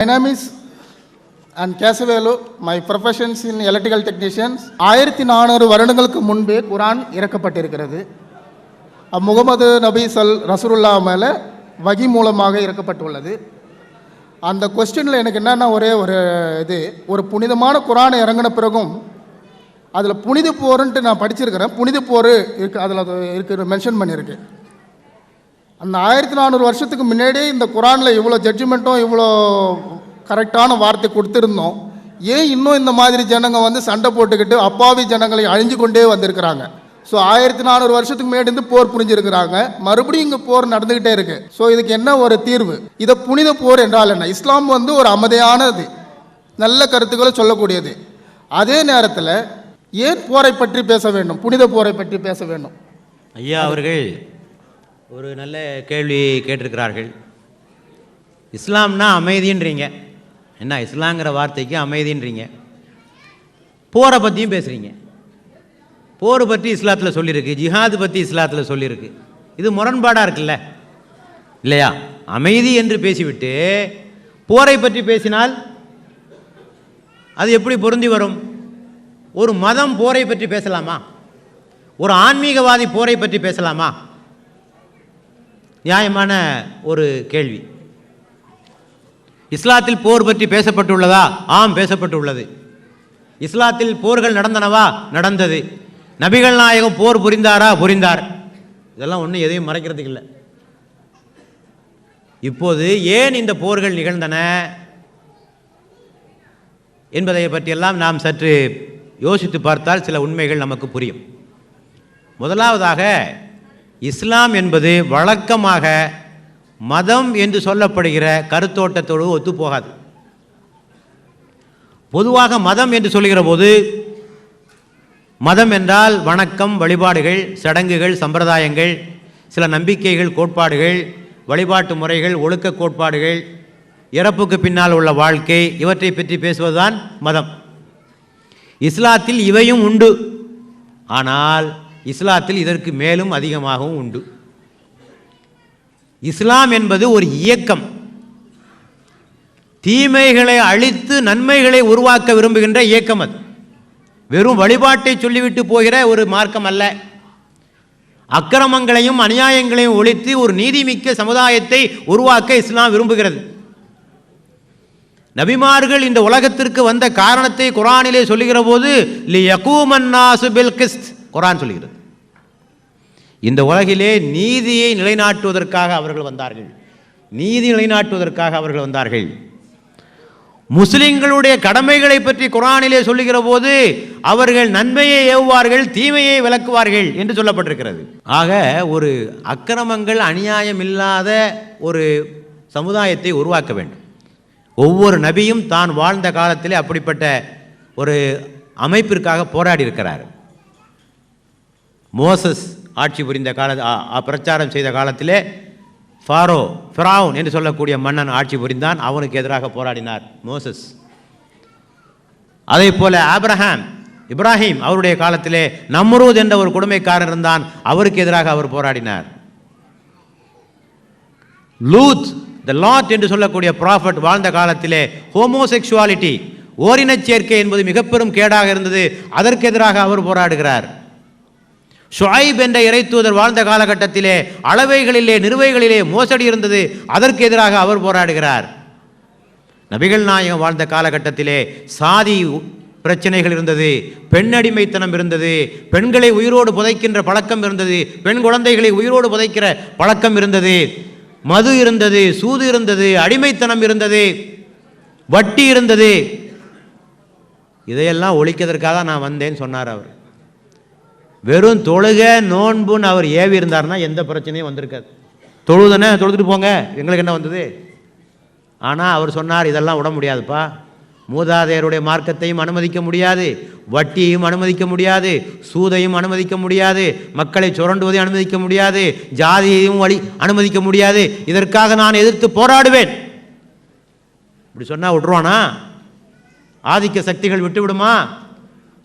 My name is and Kesavelu my professions in electrical technicians ஆயிரத்தி நானூறு வருடங்களுக்கு முன்பே குரான் இறக்கப்பட்டிருக்கிறது. முகமது நபி சல் ரசூலுல்லா மேலே வகி மூலமாக இறக்கப்பட்டுள்ளது. அந்த கொஸ்டினில் எனக்கு என்னென்னா ஒரே ஒரு இது ஒரு புனிதமான குரான் இறங்கின பிறகும் அதில் புனித போருன்ட்டு நான் படிச்சிருக்கிறேன். புனித போர் இருக்கு அதில் அது இருக்கு மென்ஷன் பண்ணியிருக்கு அந்த ஆயிரத்தி நானூறு வருஷத்துக்கு முன்னாடி இந்த குரானில் இவ்வளோ ஜட்ஜ்மெண்ட்டும் இவ்வளோ கரெக்டான வார்த்தை கொடுத்துருந்தோம். ஏன் இன்னும் இந்த மாதிரி ஜனங்க வந்து சண்டை போட்டுக்கிட்டு அப்பாவி ஜனங்களை அழிஞ்சு கொண்டே வந்திருக்கிறாங்க? ஸோ ஆயிரத்தி நானூறு வருஷத்துக்கு முன்னாடி இருந்து போர் புரிஞ்சிருக்கிறாங்க. மறுபடியும் இங்கே போர் நடந்துக்கிட்டே இருக்கு. ஸோ இதுக்கு என்ன ஒரு தீர்வு? இதை புனித போர் என்றால் என்ன? இஸ்லாம் வந்து ஒரு அமைதியானது. நல்ல கருத்துக்களை சொல்லக்கூடியது. அதே நேரத்தில் ஏன் போரை பற்றி பேச வேண்டும்? புனித போரை பற்றி பேச வேண்டும். ஐயா அவர்கள் ஒரு நல்ல கேள்வி கேட்டிருக்கிறார்கள். இஸ்லாம்னா அமைதின்றீங்க. என்ன இஸ்லாங்கிற வார்த்தைக்கு அமைதின்றீங்க. போரை பற்றியும் பேசுகிறீங்க போர் பற்றி இஸ்லாத்தில் சொல்லியிருக்கு ஜிஹாது பற்றி இஸ்லாத்தில் சொல்லியிருக்கு. இது முரண்பாடாக இருக்குல்ல? இல்லையா? அமைதி என்று பேசிவிட்டு போரை பற்றி பேசினால் அது எப்படி பொருந்தி வரும்? ஒரு மதம் போரை பற்றி பேசலாமா? ஒரு ஆன்மீகவாதி போரை பற்றி பேசலாமா? நியாயமான ஒரு கேள்வி. இஸ்லாத்தில் போர் பற்றி பேசப்பட்டுள்ளதா? ஆம் பேசப்பட்டுள்ளது. இஸ்லாத்தில் போர்கள் நடந்தனவா? நடந்தது. நபிகள் நாயகம் போர் புரிந்தாரா? புரிந்தார். இதெல்லாம் ஒன்றும் எதையும் மறைக்கிறதுக்கு இல்லை. இப்போது ஏன் இந்த போர்கள் நிகழ்ந்தன? என்பதை பற்றியெல்லாம் நாம் சற்று யோசித்து பார்த்தால் சில உண்மைகள் நமக்கு புரியும். முதலாவதாக இஸ்லாம் என்பது வழக்கமாக மதம் என்று சொல்லப்படுகிற கருத்தோட்டத்தோடு ஒத்துப்போகாது. பொதுவாக மதம் என்று சொல்லுகிற போது மதம் என்றால் வணக்கம் வழிபாடுகள் சடங்குகள் சம்பிரதாயங்கள் சில நம்பிக்கைகள் கோட்பாடுகள் வழிபாட்டு முறைகள் ஒழுக்க கோட்பாடுகள் இறப்புக்கு பின்னால் உள்ள வாழ்க்கை இவற்றை பற்றி பேசுவதுதான் மதம். இஸ்லாத்தில் இவையும் உண்டு. ஆனால் இஸ்லாத்தில் இதற்கு மேலும் அதிகமாகவும் உண்டு. இஸ்லாம் என்பது ஒரு இயக்கம். தீமைகளை அழித்து நன்மைகளை உருவாக்க விரும்புகின்ற இயக்கம் அது. வெறும் வழிபாட்டை சொல்லிவிட்டு போகிற ஒரு மார்க்கம் அல்ல. அக்கிரமங்களையும் அநியாயங்களையும் ஒழித்து ஒரு நீதிமிக்க சமுதாயத்தை உருவாக்க இஸ்லாம் விரும்புகிறது. நபிமார்கள் இந்த உலகத்திற்கு வந்த காரணத்தை குரானிலே சொல்லுகிற போது லி பில் கிஸ்த் குரான் சொல்லுகிறது. இந்த உலகிலே நீதியை நிலைநாட்டுவதற்காக அவர்கள் வந்தார்கள். நீதி நிலைநாட்டுவதற்காக அவர்கள் வந்தார்கள். முஸ்லிம்களுடைய கடமைகளை பற்றி குரானிலே சொல்லுகிற போது அவர்கள் நன்மையை ஏவுவார்கள் தீமையை விளக்குவார்கள் என்று சொல்லப்பட்டிருக்கிறது. ஆக ஒரு அக்கிரமங்கள் அநியாயம் இல்லாத ஒரு சமுதாயத்தை உருவாக்க வேண்டும். ஒவ்வொரு நபியும் தான் வாழ்ந்த காலத்திலே அப்படிப்பட்ட ஒரு அமைப்பிற்காக போராடி இருக்கிறார். மோசஸ் ஆட்சி புரிந்த கால ஆ- பிரச்சாரம் செய்த காலத்திலே ஃபாரோ ஃபிரவுன் என்று சொல்லக்கூடிய மன்னன் ஆட்சி புரிந்தான். அவனுக்கு எதிராக போராடினார் மோசஸ். அதே போல ஆப்ரஹாம் இப்ராஹிம் அவருடைய காலத்திலே நம்ரூத் என்ற ஒரு கொடுமைக்காரன் இருந்தான். அவருக்கு எதிராக அவர் போராடினார். லூத் த லாட் என்று சொல்லக்கூடிய ப்ராஃபட் வாழ்ந்த காலத்திலே ஹோமோசெக்சுவாலிட்டி ஓரினச் சேர்க்கை என்பது மிக பெரும் கேடாக இருந்தது. அதற்கு எதிராக அவர் போராடுகிறார். ஷுஐப் என்ற இறைத்தூதர் வாழ்ந்த காலகட்டத்திலே அளவைகளிலே நிறுவைகளிலே மோசடி இருந்தது. அதற்கு எதிராக அவர் போராடுகிறார். நபிகள் நாயகம் வாழ்ந்த காலகட்டத்திலே சாதி பிரச்சனைகள் இருந்தது பெண் அடிமைத்தனம் இருந்தது பெண்களை உயிரோடு புதைக்கின்ற பழக்கம் இருந்தது பெண் குழந்தைகளை உயிரோடு புதைக்கிற பழக்கம் இருந்தது. மது இருந்தது சூது இருந்தது அடிமைத்தனம் இருந்தது வட்டி இருந்தது. இதையெல்லாம் ஒழிக்கிறதுக்காக நான் வந்தேன்னு சொன்னார் அவர். வெறும் தொழுக நோன்புன்னு அவர் ஏவி இருந்தார்னா எந்த பிரச்சனையும் வந்திருக்காது. தொழுதுனே தொழுதுட்டு போங்க. எங்களுக்கு என்ன வந்தது? ஆனால் அவர் சொன்னார் இதெல்லாம் விட முடியாதுப்பா. மூதாதையருடைய மார்க்கத்தையும் அனுமதிக்க முடியாது. வட்டியையும் அனுமதிக்க முடியாது. சூதையும் அனுமதிக்க முடியாது. மக்களை சுரண்டுவதையும் அனுமதிக்க முடியாது. ஜாதியையும் வழி அனுமதிக்க முடியாது. இதற்காக நான் எதிர்த்து போராடுவேன். இப்படி சொன்னால் விட்ருவானா ஆதிக்க சக்திகள் விட்டு விடுமா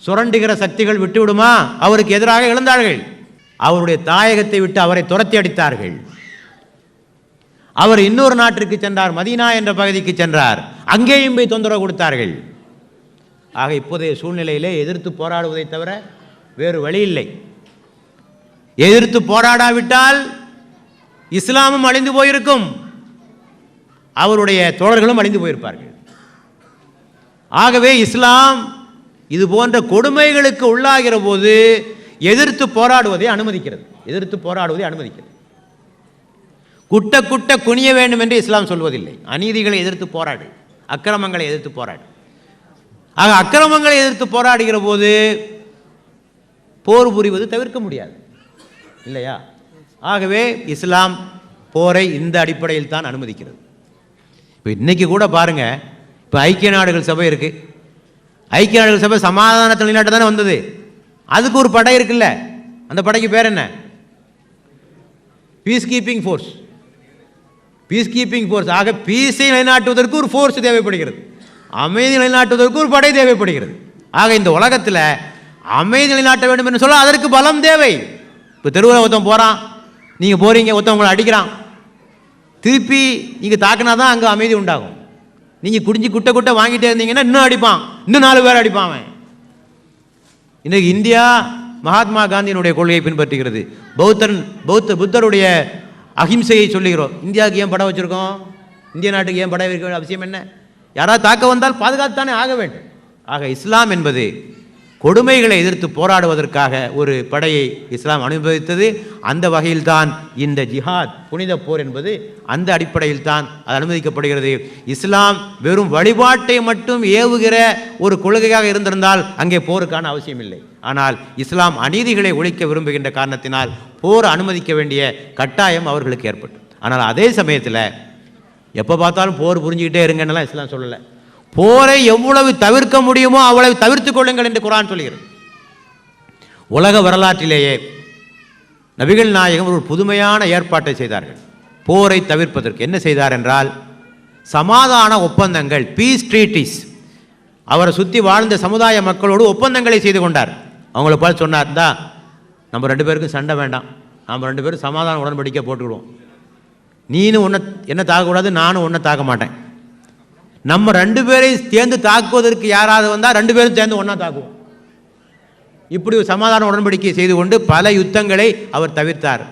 சுரண்டுகிற சக்திகள் விட்டுவிடுமா? அவருக்கு எதிராக எழுந்தார்கள். அவருடைய தாயகத்தை விட்டு அவரை துரத்தி அடித்தார்கள். அவர் இன்னொரு நாட்டிற்கு சென்றார் மதீனா என்ற பகுதிக்கு சென்றார். அங்கேயும் போய் தொந்தரவு கொடுத்தார்கள். ஆக இப்போதைய சூழ்நிலையிலே எதிர்த்து போராடுவதை தவிர வேறு வழி இல்லை. எதிர்த்து போராடாவிட்டால் இஸ்லாமும் அழிந்து போயிருக்கும். அவருடைய தோழர்களும் அழிந்து போயிருப்பார்கள். ஆகவே இஸ்லாம் இது போன்ற கொடுமைகளுக்கு உள்ளாகிற போது எதிர்த்து போராடுவதை அனுமதிக்கிறது. எதிர்த்து போராடுவதை அனுமதிக்கிறது. குட்ட குட்ட குனிய வேண்டும் என்று இஸ்லாம் சொல்வதில்லை. அநீதிகளை எதிர்த்து போராடு. அக்கிரமங்களை எதிர்த்து போராடு. ஆக அக்கிரமங்களை எதிர்த்து போராடுகிற போது போர் புரிவது தவிர்க்க முடியாது. இல்லையா? ஆகவே இஸ்லாம் போரை இந்த அடிப்படையில் தான் அனுமதிக்கிறது. இப்போ இன்னைக்கு கூட பாருங்க இப்போ ஐக்கிய நாடுகள் சபை இருக்கு. ஐக்கிய நாடுகள் சபை சமாதானத்தை நிலைநாட்ட தானே வந்தது? அதுக்கு ஒரு படை இருக்குல்ல. அந்த படைக்கு பேர் என்ன? Peace keeping force peace keeping force ஆக பீஸை நிலைநாட்டுவதற்கு ஒரு ஃபோர்ஸ் தேவைப்படுகிறது. அமைதி நிலைநாட்டுவதற்கு ஒரு படை தேவைப்படுகிறது. ஆக இந்த உலகத்தில் அமைதி நிலைநாட்ட வேண்டும் என்று சொல்ல அதற்கு பலம் தேவை. இப்போ தெருவில் ஒருத்தன் போகிறான் நீங்கள் போகிறீங்க ஒருத்தன் உங்களை அடிக்கிறான். திருப்பி நீங்கள் தாக்குனா தான் அங்கே அமைதி உண்டாகும். நீங்கள் குடிஞ்சு குட்டை குட்டை வாங்கிட்டே இருந்தீங்கன்னா இன்னும் அடிப்பான். இன்னும் நாலு பேர் அடிப்பான் அவன். இன்றைக்கு இந்தியா மகாத்மா காந்தியினுடைய கொள்கையை பின்பற்றுகிறது. பௌத்தன் பௌத்த புத்தருடைய அகிம்சையை சொல்லுகிறோம். இந்தியாவுக்கு ஏன் படம் வச்சுருக்கோம்? இந்திய நாட்டுக்கு ஏன் படம் வைக்க வேண்டிய அவசியம் என்ன? யாராவது தாக்க வந்தால் பாதுகாத்து தானே ஆக வேண்டும். ஆக இஸ்லாம் என்பது கொடுமைகளை எதிர்த்து போராடுவதற்காக ஒரு படையை இஸ்லாம் அனுமதித்தது அந்த வகையில்தான் இந்த ஜிஹாத் புனித போர் என்பது அந்த அடிப்படையில் தான் அது அனுமதிக்கப்படுகிறது. இஸ்லாம் வெறும் வழிபாட்டை மட்டும் ஏவுகிற ஒரு கொள்கையாக இருந்திருந்தால் அங்கே போருக்கான அவசியம் இல்லை ஆனால் இஸ்லாம் அநீதிகளை ஒழிக்க விரும்புகின்ற காரணத்தினால் போர் அனுமதிக்க வேண்டிய கட்டாயம் அவர்களுக்கு ஏற்பட்டு ஆனால் அதே சமயத்தில் எப்போ பார்த்தாலும் போர் புரிஞ்சுக்கிட்டே இருங்கன்னெல்லாம் இஸ்லாம் சொல்லலை. போரை எவ்வளவு தவிர்க்க முடியுமோ அவ்வளவு தவிர்த்துக் கொள்ளுங்கள் என்று குரான் சொல்கிறது. உலக வரலாற்றிலேயே நபிகள் நாயகம் ஒரு புதுமையான ஏற்பாட்டை செய்தார்கள். போரை தவிர்ப்பதற்கு என்ன செய்தார் என்றால் சமாதான ஒப்பந்தங்கள் பீஸ் ட்ரீட்டிஸ் அவரை சுற்றி வாழ்ந்த சமுதாய மக்களோடு ஒப்பந்தங்களை செய்து கொண்டார். அவங்கள பார்த்து சொன்னார் தான் நம்ம ரெண்டு பேருக்கும் சண்டை வேண்டாம். நம்ம ரெண்டு பேரும் சமாதான உடன்படிக்கை போட்டுக்கிடுவோம். நீனும் ஒன்றை என்ன தாக்கக்கூடாது நானும் ஒன்றை தாக்க மாட்டேன். நம்ம ரெண்டு பேரையும் சேர்ந்து தாக்குவதற்கு யாராவது வந்தால் ரெண்டு பேரும் சேர்ந்து ஒன்றா தாக்குவோம். இப்படி ஒரு சமாதான உடன்படிக்கை செய்து கொண்டு பல யுத்தங்களை அவர் தவிர்த்தார்.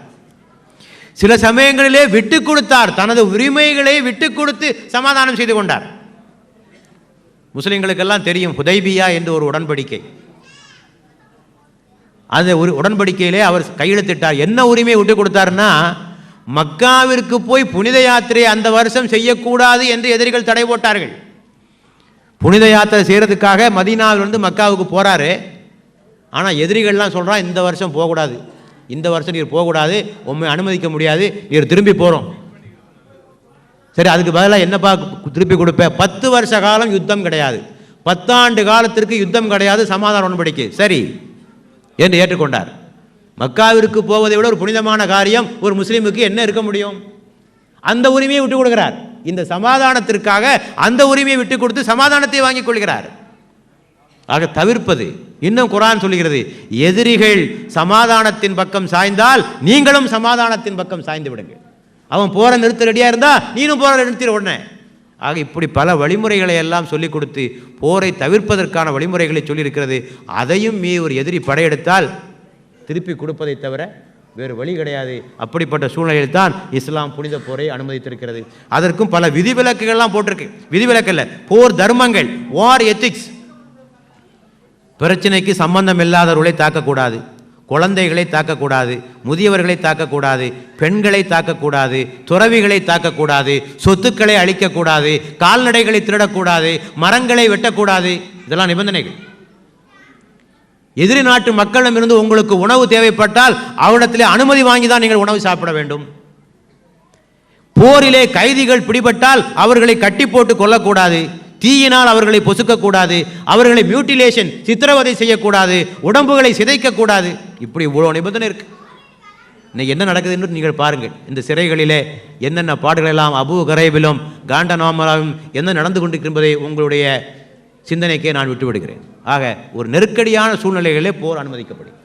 சில சமயங்களிலே விட்டு கொடுத்தார். தனது உரிமைகளை விட்டு கொடுத்து சமாதானம் செய்து கொண்டார். முஸ்லிம்களுக்கெல்லாம் தெரியும் ஹுதைபியா என்று ஒரு உடன்படிக்கை. அந்த ஒரு உடன்படிக்கையிலே அவர் கையெழுத்திட்டார். என்ன உரிமையை விட்டு கொடுத்தாருன்னா மக்காவிற்கு போய் புனித யாத்திரை அந்த வருஷம் செய்யக்கூடாது என்று எதிரிகள் தடை போட்டார்கள். புனித யாத்திரை செய்கிறதுக்காக மதீனாவிலிருந்து மக்காவுக்கு போகிறாரு ஆனால் எதிரிகள்லாம் சொல்கிறான் இந்த வருஷம் போகக்கூடாது. இந்த வருஷம் நீர் போகக்கூடாது. உண்மை அனுமதிக்க முடியாது. நீர் திரும்பி போகிறோம் சரி அதுக்கு பதிலாக என்னப்பா திருப்பி கொடுப்பேன் பத்து வருஷ காலம் யுத்தம் கிடையாது. பத்தாண்டு காலத்திற்கு யுத்தம் கிடையாது. சமாதான உடன்படிக்கை. சரி என்று ஏற்றுக்கொண்டார். மக்காவிற்கு போவதை விட ஒரு புனிதமான காரியம் ஒரு முஸ்லீமுக்கு என்ன இருக்க முடியும்? அந்த உரிமையை விட்டு கொடுக்கிறார். இந்த சமாதானத்திற்காக அந்த உரிமையை விட்டு கொடுத்து சமாதானத்தை வாங்கிக் கொள்கிறார். ஆக தவிர்ப்பது இன்னும் குரான் சொல்கிறது எதிரிகள் சமாதானத்தின் பக்கம் சாய்ந்தால் நீங்களும் சமாதானத்தின் பக்கம் சாய்ந்து விடுங்க அவன் போற நிறுத்த ரெடியா இருந்தா நீனும் போற நிறுத்திட உடனே. ஆக இப்படி பல வழிமுறைகளை எல்லாம் சொல்லிக் கொடுத்து போரை தவிர்ப்பதற்கான வழிமுறைகளை சொல்லியிருக்கிறது. அதையும் மீ ஒரு எதிரி படையெடுத்தால் திருப்பி கொடுப்பதை தவிர வேறு வழி கிடையாது. அப்படிப்பட்ட சூழ்நிலையில் தான் இஸ்லாம் புனித போரை அனுமதித்திருக்கிறது. அதற்கும் பல விதிவிலக்குகள்லாம் போட்டிருக்கு. விதிவிலக்கல்ல போர் தர்மங்கள் வார் எத்திக்ஸ் பிரச்சனைக்கு சம்பந்தம் இல்லாதவர்களை தாக்கக்கூடாது. குழந்தைகளை தாக்கக்கூடாது முதியவர்களை தாக்கக்கூடாது பெண்களை தாக்கக்கூடாது துறவிகளை தாக்கக்கூடாது சொத்துக்களை அழிக்கக்கூடாது கால்நடைகளை திருடக்கூடாது மரங்களை வெட்டக்கூடாது. இதெல்லாம் நிபந்தனைகள். எதிரி நாட்டு மக்களிடமிருந்து உங்களுக்கு உணவு தேவைப்பட்டால் அவரிடத்திலே அனுமதி வாங்கி தான் நீங்கள் உணவு சாப்பிட வேண்டும். போரிலே கைதிகள் பிடிபட்டால் அவர்களை கட்டி போட்டு கொல்லக்கூடாது. தீயினால் அவர்களை பொசுக்கக்கூடாது. அவர்களை மியூட்டிலேஷன் சித்திரவதை செய்யக்கூடாது. உடம்புகளை சிதைக்கக்கூடாது. இப்படி இவ்வளோ நிபந்தனை இருக்கு. இன்னைக்கு என்ன நடக்குது என்று நீங்கள் பாருங்கள். இந்த சிறைகளிலே என்னென்ன பாடுகள் எல்லாம் அபு கரைபிலும் காண்டநாமலாவும் என்ன நடந்து கொண்டிருக்கின்றதை உங்களுடைய சிந்தனைக்கே நான் விட்டுவிடுகிறேன். ஆக ஒரு நெருக்கடியான சூழ்நிலைகளே போர் அனுமதிக்கப்படும்